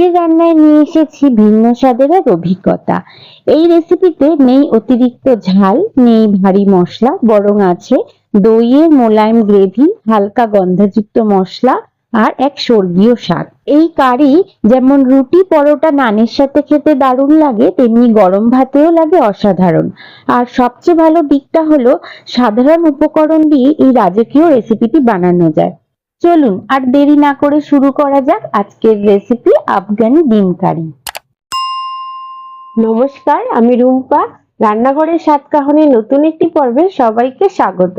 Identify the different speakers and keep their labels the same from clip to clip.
Speaker 1: আজকের রান্নায় নিয়ে এসেছি ভিন্ন স্বাদের এক অভিজ্ঞতা। এই রেসিপিতে নেই অতিরিক্ত ঝাল, নেই ভারী মশলা, বরং আছে দইয়ের মোলায়েম গ্রেভি, হালকা গন্ধযুক্ত মশলা আর এক স্বর্গীয় স্বাদ। এই কারি যেমন রুটি পরোটা নানের সাথে খেতে দারুণ লাগে, তেমনি গরম ভাতেও লাগে অসাধারণ। আর সবচেয়ে ভালো দিকটা হলো সাধারণ উপকরণ দিয়ে এই রাজকীয় রেসিপিটি বানানো যায়। চলুন আর দেরি না করে শুরু করা যাক আজকের রেসিপি আফগানি ডিম কারি।
Speaker 2: নমস্কার, আমি রুম্পা। রান্নাঘরের সাতকাহনের নতুন একটি পর্বে সবাইকে স্বাগত।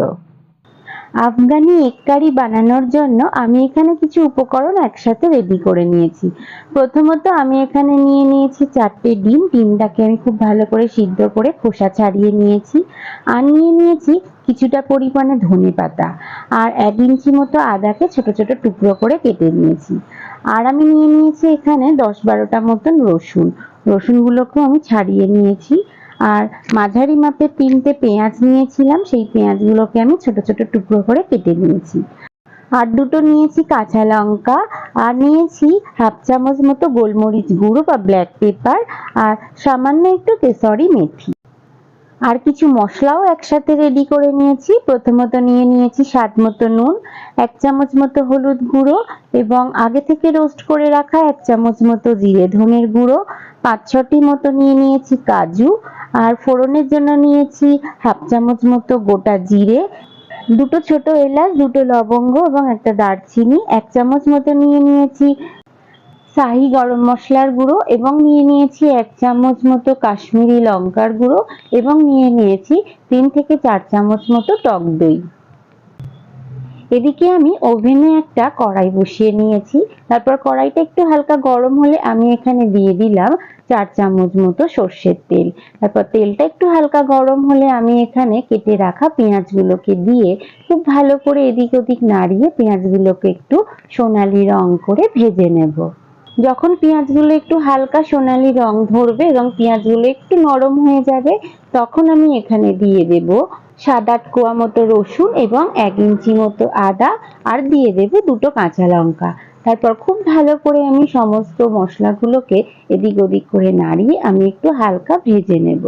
Speaker 1: আফগানি এগ কারি বানানোর জন্য আমি এখানে কিছু উপকরণ একসাথে রেডি করে নিয়েছি। প্রথমত আমি এখানে নিয়ে নিয়েছি চারটে ডিম। ডিমটাকে আমি খুব ভালো করে সিদ্ধ করে খোসা ছাড়িয়ে নিয়েছি। আর নিয়ে নিয়েছি কিছুটা পরিমাণে ধনে পাতা। আর এক ইঞ্চি মতো আদাকে ছোট ছোট টুকরো করে কেটে নিয়েছি। আর আমি নিয়ে নিয়েছি এখানে দশ বারোটা মতন রসুন। রসুনগুলোকেও আমি ছাড়িয়ে নিয়েছি। আর মাঝারি মাপের তিনটে পেঁয়াজ নিয়েছিলাম, সেই পেঁয়াজগুলোকে আমি ছোট ছোট টুকরো করে কেটে নিয়েছি। আর দুটো নিয়েছি কাঁচা লঙ্কা, আর নিয়েছি হাফ চামচ মতো গোলমরিচ গুঁড়ো বা ব্ল্যাক পেপার, আর সামান্য একটু কেশরি মেথি। আর কিছু মশলাও একসাথে রেডি করে নিয়েছি। প্রথমত নিয়ে নিয়েছি স্বাদ মতো নুন, এক চামচ মতো হলুদ গুঁড়ো এবং আগে থেকে রোস্ট করে রাখা এক চামচ মতো জিরে ধনের গুঁড়ো, পাঁচ ছটি মতো নিয়ে নিয়েছি কাজু আর ফোড়নের জন্য নিয়েছি হাফ চামচ মতো গোটা জিরে, দুটো ছোট এলাচ, দুটো লবঙ্গ এবং একটা দারচিনি, এক চামচ মতো নিয়ে নিয়েছি শাহি গরম মশলার গুঁড়ো এবং নিয়ে নিয়েছি এক চামচ মতো কাশ্মীরি লঙ্কার গুঁড়ো এবং নিয়ে নিয়েছি তিন থেকে চার চামচ মতো টক দই। এদিকে আমি ওভেনে একটা কড়াই বসিয়ে নিয়েছি। তারপর কড়াইটা একটু হালকা গরম হলে আমি এখানে দিয়ে দিলাম চার চামচ মতো সর্ষের তেল। তারপর তেলটা একটু হালকা গরম হলে আমি এখানে কেটে রাখা পেঁয়াজগুলোকে দিয়ে খুব ভালো করে এদিক ওদিক নাড়িয়ে পেঁয়াজগুলোকে একটু সোনালি রং করে ভেজে নেব। যখন পেঁয়াজগুলো একটু হালকা সোনালি রং ধরবে এবং পেঁয়াজগুলো একটু নরম হয়ে যাবে, তখন আমি এখানে দিয়ে দেব সাত আট কোয়া মতো রসুন এবং এক ইঞ্চি মতো আদা আর দিয়ে দেবো দুটো কাঁচা লঙ্কা। তারপর খুব ভালো করে আমি সমস্ত মশলাগুলোকে এদিক ওদিক করে নাড়িয়ে আমি একটু হালকা ভেজে নেব।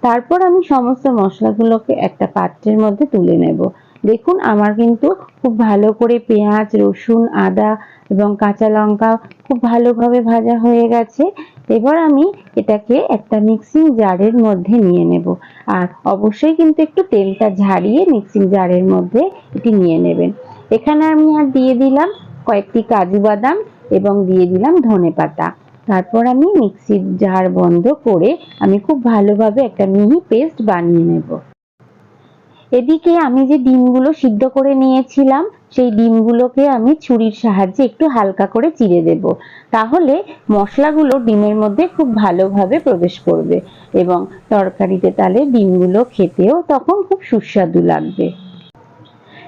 Speaker 1: তারপর আমি সমস্ত মশলাগুলোকে একটা পাত্রের মধ্যে তুলে নেব। দেখুন, আমার কিন্তু খুব ভালো করে পেঁয়াজ, রসুন, আদা এবং কাঁচা লঙ্কা খুব ভালোভাবে ভাজা হয়ে গেছে। এবার আমি এটাকে একটা মিক্সিং জারের মধ্যে নিয়ে নেব। আর অবশ্যই কিন্তু একটু তেলটা ঝাড়িয়ে মিক্সিং জারের মধ্যে এটি নিয়ে নেবেন। এখানে আমি আর দিয়ে দিলাম কয়েকটি কাজু বাদাম এবং দিয়ে দিলাম ধনে পাতা। তারপর আমি মিক্সির জার বন্ধ করে আমি খুব ভালোভাবে একটা মিহি পেস্ট বানিয়ে নেব। এদিকে আমি যে ডিমগুলো সিদ্ধ করে নিয়েছিলাম, সেই ডিমগুলোকে আমি ছুরির সাহায্যে একটু হালকা করে চিড়ে দেব। তাহলে মশলাগুলো ডিমের মধ্যে খুব ভালোভাবে প্রবেশ করবে এবং তরকারিতে তাহলে ডিমগুলো খেতেও তখন খুব সুস্বাদু লাগবে।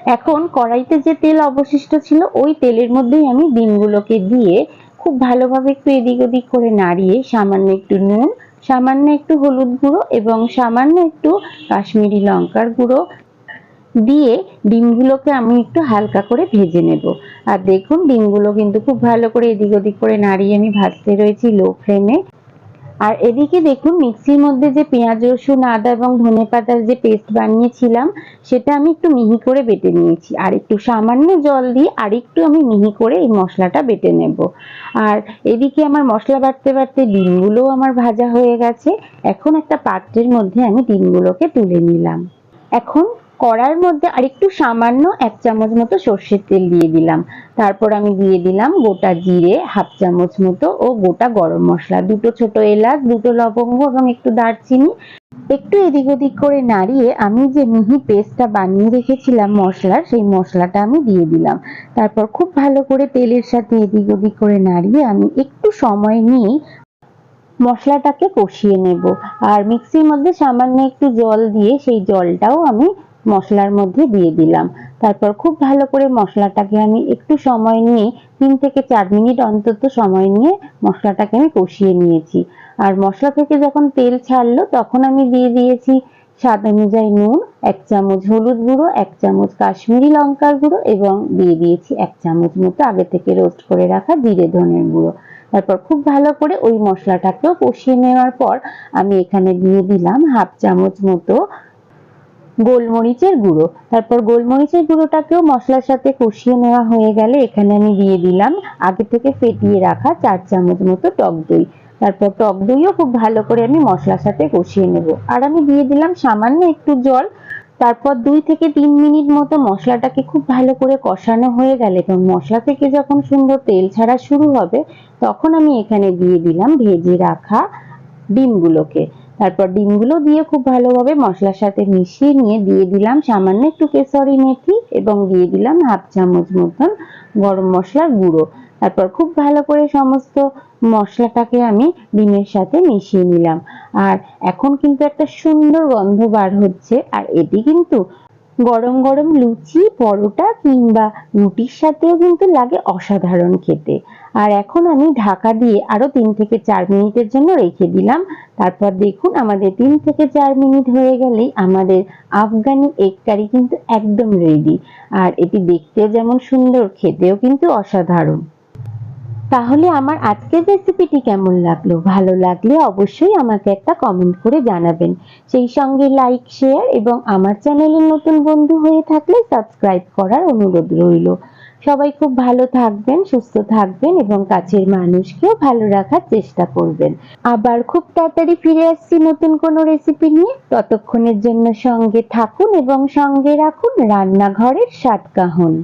Speaker 1: এখন কড়াইতে যে তেল অবশিষ্ট ছিল, ওই তেলের মধ্যেই আমি ডিমগুলোকে দিয়ে খুব ভালোভাবে একটু এদিক ওদিক করে নাড়িয়ে সামান্য একটু নুন সামান্য একটু হলুদ গুঁড়ো এবং সামান্য একটু কাশ্মীরি লঙ্কার গুঁড়ো দিয়ে ডিমগুলোকে আমি একটু হালকা করে ভেজে নেব। আর দেখুন, ডিমগুলো কিন্তু খুব ভালো করে এদিক ওদিক করে নাড়িয়ে আমি ভাজতে রয়েছি লো ফ্লেমে আর এদিকে দেখুন, মিক্সির মধ্যে যে পেঁয়াজ, রসুন, আদা এবং ধনে পাতার যে পেস্ট বানিয়েছিলাম, সেটা আমি একটু মিহি করে বেটে নিয়েছি। আর একটু সামান্য জল দিয়ে আর একটু আমি মিহি করে এই মশলাটা বেটে নেব। আর এদিকে আমার মশলা বাটতে বাটতে ডিমগুলোও আমার ভাজা হয়ে গেছে। এখন একটা পাত্রের মধ্যে আমি ডিমগুলোকে তুলে নিলাম। এখন কড়ার মধ্যে আর একটু সামান্য এক চামচ মতো সর্ষের তেল দিয়ে দিলাম। তারপর আমি দিয়ে দিলাম গোটা জিরে, হাফ চামচ মতো ও গোটা গরম মশলা। দুটো ছোট এলাচ, দুটো লবঙ্গ এবং একটু দারচিনি। একটু এদিক ওদিক করে নাড়িয়ে আমি যে মিহি পেস্টটা বানিয়ে রেখেছিলাম মশলার, সেই মশলাটা আমি দিয়ে দিলাম। তারপর খুব ভালো করে তেলের সাথে এদিক ওদিক করে নাড়িয়ে আমি একটু সময় নিয়ে মশলাটাকে কষিয়ে নেব। আর মিক্সির মধ্যে সামান্য একটু জল দিয়ে সেই জলটাও আমি মশলার মধ্যে দিয়ে দিলাম। তারপর খুব ভালো করে মশলাটাকে আমি একটু সময় নিয়ে তিন থেকে চার মিনিট অন্তত সময় নিয়ে মশলাটাকে আমি কষিয়ে নিয়েছি। আর মশলা থেকে যখন তেল ছাড়লো, তখন আমি দিয়ে দিয়েছি স্বাদ অনুযায়ী নুন, এক চামচ হলুদ গুঁড়ো, এক চামচ কাশ্মীরি লঙ্কার গুঁড়ো এবং দিয়ে দিয়েছি এক চামচ মতো আগে থেকে রোস্ট করে রাখা জিরে ধনের গুঁড়ো। তারপর খুব ভালো করে ওই মশলাটাকেও কষিয়ে নেওয়ার পর আমি এখানে দিয়ে দিলাম হাফ চামচ মতো গোলমরিচের গুঁড়ো। তারপর গোলমরিচের গুঁড়োটাকেও মশলার সাথে কষিয়ে নেওয়া হয়ে গেলে এখানে আমি দিয়ে দিলাম আগে থেকে ফেটিয়ে রাখা চার চামচ মতো টক দই। তারপর টক দইও খুব ভালো করে আমি মশলার সাথে কষিয়ে নেব। আর আমি দিয়ে দিলাম সামান্য একটু জল। তারপর দুই থেকে তিন মিনিট মতো মশলাটাকে খুব ভালো করে কষানো হয়ে গেলে এবং মশলা থেকে যখন সুন্দর তেল ছাড়া শুরু হবে, তখন আমি এখানে দিয়ে দিলাম ভেজে রাখা ডিমগুলোকে। তারপর ডিমগুলো দিয়ে খুব ভালোভাবে মশলার সাথে মিশিয়ে নিয়ে দিয়ে দিলাম সামান্য একটু কেসরি মেথি এবং দিয়ে দিলাম হাফ চামচ মতন গরম মশলার গুঁড়ো। তারপর খুব ভালো করে সমস্ত মশলাটাকে আমি ডিমের সাথে মিশিয়ে নিলাম। আর এখন কিন্তু একটা সুন্দর গন্ধ বার হচ্ছে, আর এটি কিন্তু গরম গরম লুচি, পরোটা কিংবা রুটির সাথেও কিন্তু লাগে অসাধারণ খেতে। আর এখন আমি ঢাকা দিয়ে আরও তিন থেকে চার মিনিটের জন্য রেখে দিলাম। তারপর দেখুন আমাদের তিন থেকে চার মিনিট হয়ে গেলেই আমাদের আফগানি এগ কারি কিন্তু একদম রেডি আর এটি দেখতেও যেমন সুন্দর, খেতেও কিন্তু অসাধারণ। তাহলে আমার আজকের রেসিপিটি কেমন লাগল? ভালো লাগলে অবশ্যই আমাকে একটা কমেন্ট করে জানাবেন। সেই সঙ্গে লাইক শেয়ার এবং আমার চ্যানেলের নতুন বন্ধু হয়ে থাকলে সাবস্ক্রাইব করার অনুরোধ রইল। সবাই খুব ভালো থাকবেন, সুস্থ থাকবেন এবং কাছের মানুষকেও ভালো রাখার চেষ্টা করবেন। আবার খুব তাড়াতাড়ি ফিরে আসছি নতুন কোনো রেসিপি নিয়ে। ততক্ষণের জন্য সঙ্গে থাকুন এবং সঙ্গে রাখুন রান্নাঘরের সাতকাহন